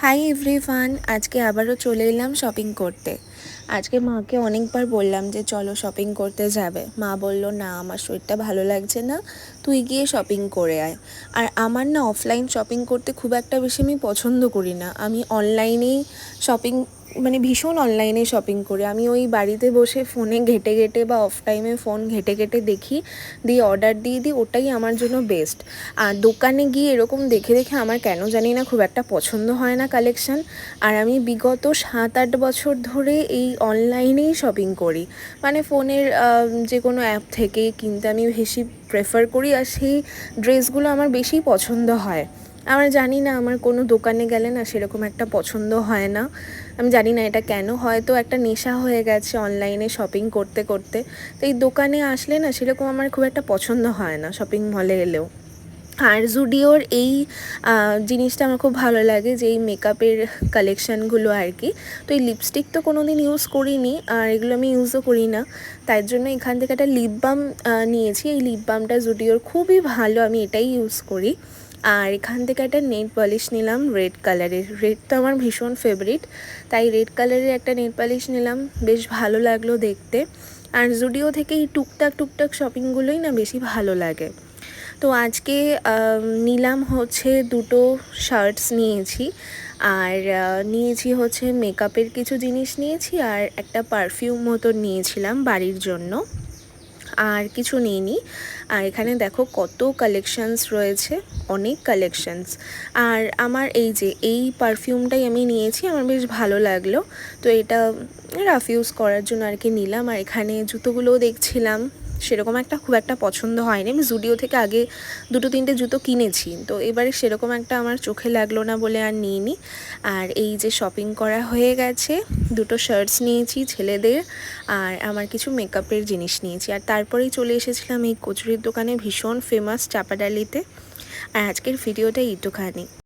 Hi everyone আজকে আবারও চলে এলাম শপিং করতে। আজকে মাকে অনেকবার বললাম যে, চলো শপিং করতে যাবে। মা বলল, না, আমার শরীরটা ভালো লাগছে না। তুই গিয়ে শপিং করে আয়। আর আমার না অফলাইন শপিং করতে খুব একটা বেশি আমি পছন্দ করি না। আমি অনলাইনেই শপিং মানে ভীষণ অনলাইনে শপিং করি। আমি ওই বাড়িতে বসে ফোনে ঘেটে ঘেটে বা অফ টাইমে ফোন ঘেটে ঘেটে দেখি, দিয়ে অর্ডার দিয়ে দিই, ওটাই আমার জন্য বেস্ট আর দোকানে গিয়ে এরকম দেখে দেখে আমার কেন জানি না খুব একটা পছন্দ হয় না কালেকশান আর আমি বিগত সাত আট বছর ধরে এই অনলাইনেই শপিং করি। মানে ফোনের যে কোনো অ্যাপ থেকে কিনতে আমি বেশি প্রেফার করি, আর সেই ড্রেসগুলো আমার বেশি পছন্দ হয়। আমার জানি না, আমার কোনো দোকানে গেলে না সেরকম একটা পছন্দ হয় না। আমি জানি না এটা কেন হয়তো একটা নেশা হয়ে গেছে অনলাইনে শপিং করতে করতে। তো এই দোকানে আসলে না সেরকম আমার খুব একটা পছন্দ হয় না শপিং মলে এলেও। আর জুডিওর এই জিনিসটা আমার খুব ভালো লাগে যে এই মেকআপের কালেকশানগুলো আর কি। তো এই লিপস্টিক তো কোনো দিন ইউজ করিনি, আর এগুলো আমি ইউজও করি না। তাই জন্য এখান থেকে একটা লিপ বাম নিয়েছি। এই লিপ বামটা জুডিওর খুবই ভালো, আমি এটাই ইউজ করি। আর এখান থেকে একটা নেট পলিশ নিলাম রেড কালারের রেড তো আমার ভীষণ ফেভারিট তাই রেড কালারের একটা নেট পলিশ নিলাম, বেশ ভালো লাগল দেখতে। আর জুডিও থেকে এই টুকটাক টুকটাক শপিংগুলোই না বেশি ভালো লাগে। তো আজকে নিলাম হচ্ছে দুটো শার্টস নিয়েছি। আর নিয়েছি হচ্ছে মেকআপের কিছু জিনিস নিয়েছি, আর একটা পারফিউম মতো নিয়েছিলাম বাড়ির জন্য। আর কিছু নিইনি। আর এখানে দেখো কত কালেকশানস রয়েছে, অনেক কালেকশানস আর আমার এই যে, এই পারফিউমটাই আমি নিয়েছি, আমার বেশ ভালো লাগল। তো এটা রাফ ইউজ করার জন্য আর কি নিলাম। আর এখানে জুতোগুলোও দেখছিলাম। সেরকম একটা খুব একটা পছন্দ হয়নি। আমি জুডিও থেকে আগে দুটো তিনটে জুতো কিনেছি। তো এবারে সেরকম একটা আমার চোখে লাগল না বলে আর নিইনি। আর এই যে শপিং করা হয়ে গেছে, দুটো শার্টস নিয়েছি ছেলেদের আর আমার কিছু মেকআপের জিনিস নিয়েছি। আর তারপরেই চলে এসেছিলাম এই কচুরির দোকানে ভীষণ ফেমাস চাপাডালিতে। আর আজকের ভিডিওটা এইটুখানি।